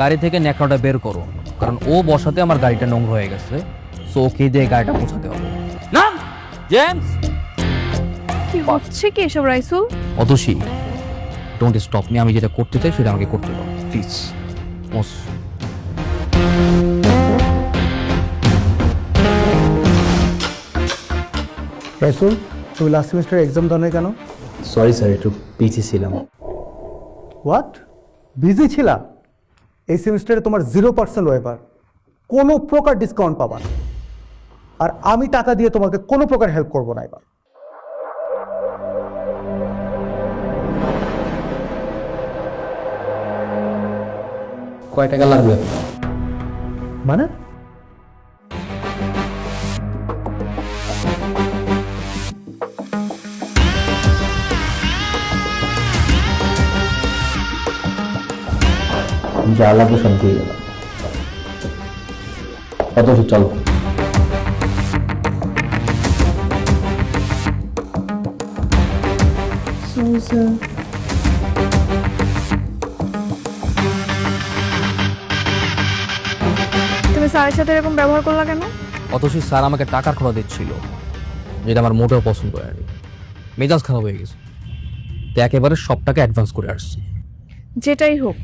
গাড়ি থেকে ন্যাকড়াটা বের করো। কারণ ও বসাতে আমার গাড়িটা নোংরা হয়ে গেছে। সো ওকে দিয়ে গাড়িটা পৌঁছাতে হবে। না জেমস! কি হচ্ছে কি এসব Raisul Atasi don't stop me আমি যেটা করতে চাই সেটা আমাকে করতে দাও। প্লিজ মোস রাইসুল তুমি লাস্ট সেমিস্টার এক্সাম দাও কেন? সরি স্যার একটু পিছিয়ে ছিলাম। হোয়াট বিজি ছিলা? এই সেমিস্টারে তোমার জিরো পার্সেন্ট ওয়েবার কোনো প্রকার ডিসকাউন্ট পাবা না। আর আমি টাকা দিয়ে তোমাকে কোনো প্রকার হেল্প করব না এবার। কয় টাকা লাগবে? মানে? সব দিয়ে গেলাম কত চলো। তুমি স্যারের সাথে এরকম ব্যবহার করলা কেন? অতসী স্যার আমাকে টাকার খরচ দিচ্ছিল যেটা আমার মোটেও পছন্দ হয়নি। মেজাজ খারাপ হয়ে গেছে। তো একেবারে সব টাকা অ্যাডভান্স করে আসছি। যেটাই হোক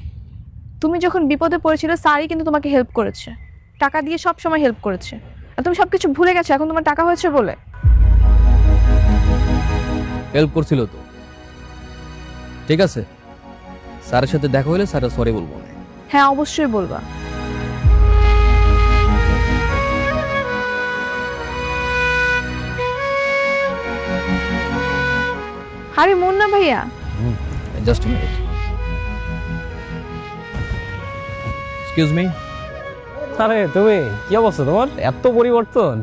তুমি যখন বিপদে পড়েছিলে স্যারই কিন্তু তোমাকে হেল্প করেছে। টাকা দিয়ে সব সময় হেল্প করেছে। আর তুমি সবকিছু ভুলে গেছো এখন তোমার টাকা হয়েছে বলে। হেল্প করছিল তো। ঠিক আছে? স্যারের সাথে দেখা হলে স্যার সরি বলব না। হ্যাঁ অবশ্যই বলবা। আরে মুন্না ভাইয়া। জাস্ট মিনিট এক্সকিউজ মি আরে তুমি কি অবস্থা তোমার? এত পরিবর্তন।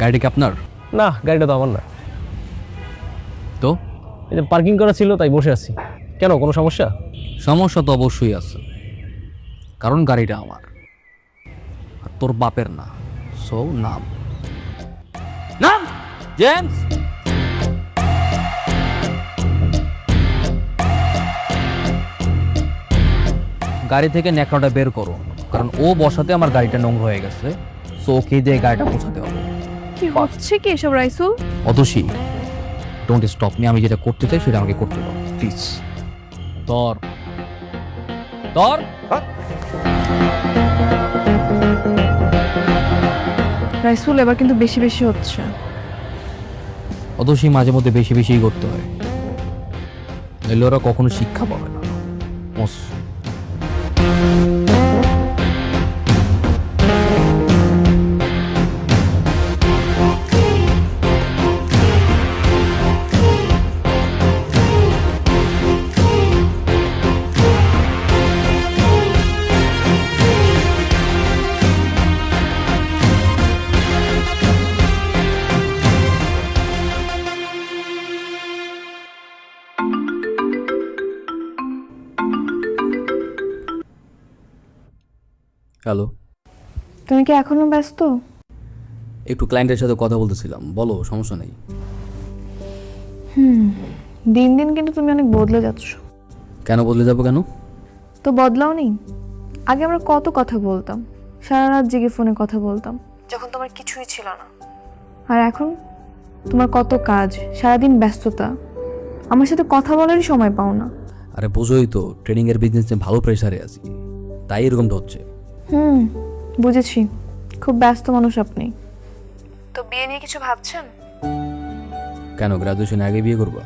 গাড়িটা কি আপনার? না গাড়িটা তো আমার না। তো? এই যে পার্কিং করা ছিল তাই বসে আছি। কেন কোনো সমস্যা? সমস্যা তো অবশ্যই আছে। কারণ গাড়িটা আমার। আর তোর বাপের না। সো নাম। নাম! জেমস গাড়ি থেকে ন্যাকড়াটা বের করো। কারণ ও বসাতে আমার গাড়িটা নোংরা হয়ে গেছে। সো ওকে দিয়ে গাড়িটা পৌঁছাতে হবে। কি হচ্ছে কি এসব Raisul? Atasi don't stop me আমি যেটা করতে চাই সেটা আমাকে করতে দাও। প্লিজ তোর তোর রাইসুল এবার কিন্তু বেশি বেশি হচ্ছে। অতসী মাঝে মধ্যে বেশি বেশিই করতে হয়। নইলে ওরা কখনো শিক্ষা পাবে না। মোস হ্যালো। তুমি কি এখনও ব্যস্ত? একটু ক্লায়েন্টের সাথে কথা বলতেছিলাম। বলো সমস্যা নেই। দিন দিন কিন্তু তুমি অনেক বদলে যাচ্ছ। কেন বদলে যাব কেন? তো বদলাও নেই। আগে আমরা কত কথা বলতাম সারা রাত জেগে ফোনে কথা বলতাম যখন তোমার কিছুই ছিল না। আর এখন তোমার কত কাজ সারাদিন ব্যস্ততা আমার সাথে কথা বলারই সময় পাও না। আরে বোঝোই তো ট্রেনিং এর বিজনেসে ভালো প্রেসারে আছি। তাই এরকমটা হচ্ছে হুম বুঝেছি। খুব ব্যস্ত মানুষ আপনি। তো বিয়ে নিয়ে কিছু ভাবছেন? কেন গ্রাজুয়েশন আগে বিয়ে করব?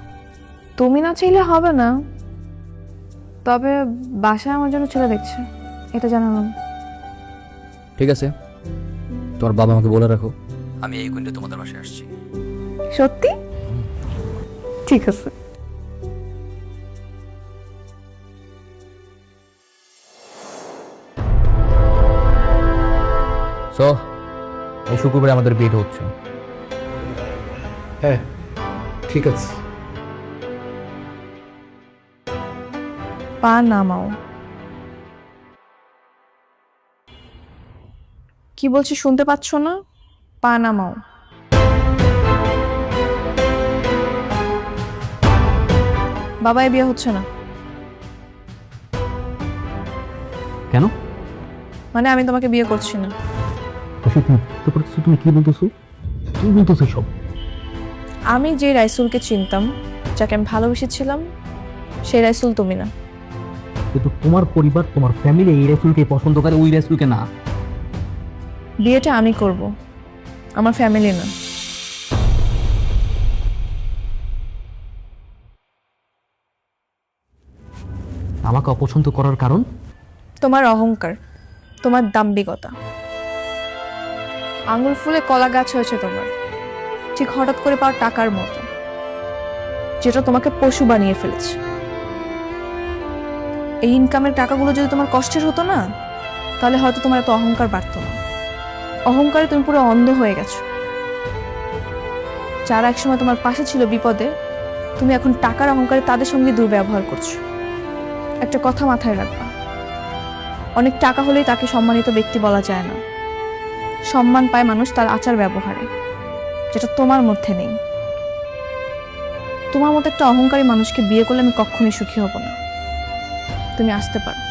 তুমি না চাইলে হবে না। তবে বাসায় আমার জন্য ছেলে দেখছে এটা জানালাম। ঠিক আছে। তোমার বাবা আমাকে বলে রাখো আমি এই কুইন্টে তোমাদের বাসায় আসছি। সত্যি? ঠিক আছে। সো এই শুক্রবারে আমাদের বিয়ে হচ্ছে। হ্যাঁ ঠিক আছে। পা নামাও। কি বলছি শুনতে পাচ্ছ না? পা নামাও। বাবাই বিয়ে হচ্ছে না। কেন? মানে আমি তোমাকে বিয়ে করছি না। তারপর তুমি কি বলতেছো? তুমি বলতেছো সব আমি যে রাইসুলকে চিনতাম যাকে আমি ভালোবেসেছিলাম সেই রাইসুল তুমি না। কিন্তু তোমার পরিবার তোমার ফ্যামিলি এই রাইসুলকে পছন্দ করে ওই রাইসুলকে না। বিয়েটা আমি করব আমার ফ্যামিলি না। আমাকে অপছন্দ করার কারণ? তোমার অহংকার তোমার দাম্ভিকতা। আঙুল ফুলে কলা গাছ হয়েছে তোমার। ঠিক হঠাৎ করে পাওয়া টাকার মতো, যেটা তোমাকে পশু বানিয়ে ফেলেছে। এই ইনকামের টাকাগুলো যদি তোমার কষ্টের হতো না, তাহলে হয়তো তোমার এত অহংকার বাড়ত না। অহংকারে তুমি পুরো অন্ধ হয়ে গেছো। যারা একসময় তোমার পাশে ছিল বিপদে, তুমি এখন টাকার অহংকারে তাদের সঙ্গে দুর্ব্যবহার করছ। একটা কথা মাথায় রাখবা, অনেক টাকা হলেই তাকে সম্মানিত ব্যক্তি বলা যায় না। সম্মান পায় মানুষ তার আচার ব্যবহারে, যেটা তোমার মধ্যে নেই। তোমার মতো একটা অহংকারী মানুষকে বিয়ে করলে আমি কখনোই সুখী হব না। তুমি আসতে পারো।